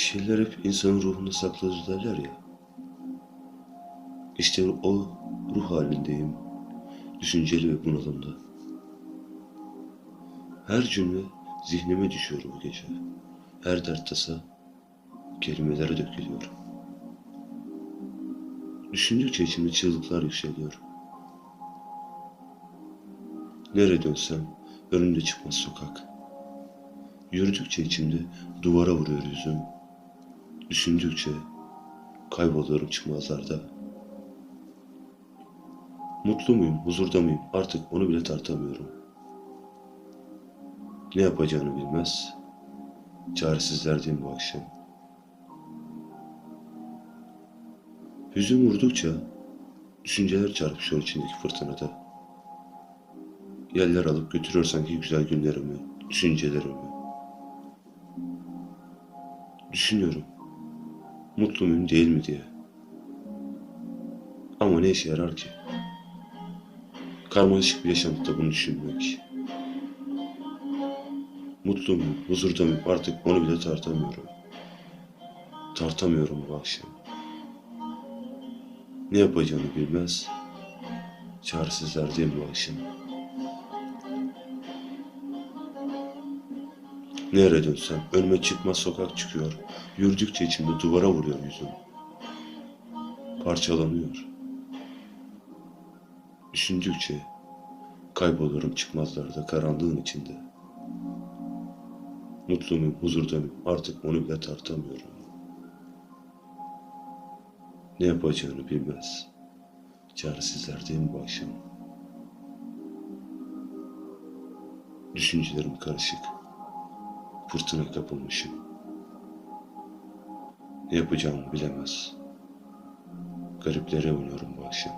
şeyler hep insanın ruhunda saklıdır derler ya. İşte o ruh halindeyim. Düşünceli ve bunalımda. Her cümle zihnime düşüyor bu gece. Her dert tasa kelimelere dökülüyor. Düşündükçe içimde çığlıklar yükseliyor. Nereye dönsem önümde çıkmaz sokak. Yürüdükçe içimde duvara vuruyor yüzüm. Düşündükçe kayboluyorum çıkmazlarda. Mutlu muyum, huzurda mıyım artık onu bile tartamıyorum. Ne yapacağını bilmez, çaresizlerdeyim bu akşam. Hüzün vurdukça düşünceler çarpışıyor içindeki fırtınada. Yeller alıp götürüyor sanki güzel günlerimi, düşüncelerimi. Düşünüyorum. Mutlu muyum değil mi diye. Ama ne işe yarar ki? Karmaşık bir yaşantıda bunu düşünmek. Mutlu muyum, huzurda mıyım artık onu bile tartamıyorum. Tartamıyorum bu akşam. Ne yapacağını bilmez. Çaresizlerdeyim bu akşam. Nereye dönsem önüme çıkmaz sokak çıkıyor. Yürüdükçe içimde duvara vuruyor yüzüm. Parçalanıyor. Düşündükçe kaybolurum çıkmazlarda karanlığın içinde. Mutlu muyum, huzurda mıyım artık onu bile tartamıyorum. Ne yapacağını bilmez. Çaresizlerdeyim bu akşam. Düşüncelerim karışık. Fırtına kapılmışım. Ne yapacağımı bilemez. Gariplere oynuyorum bu akşam.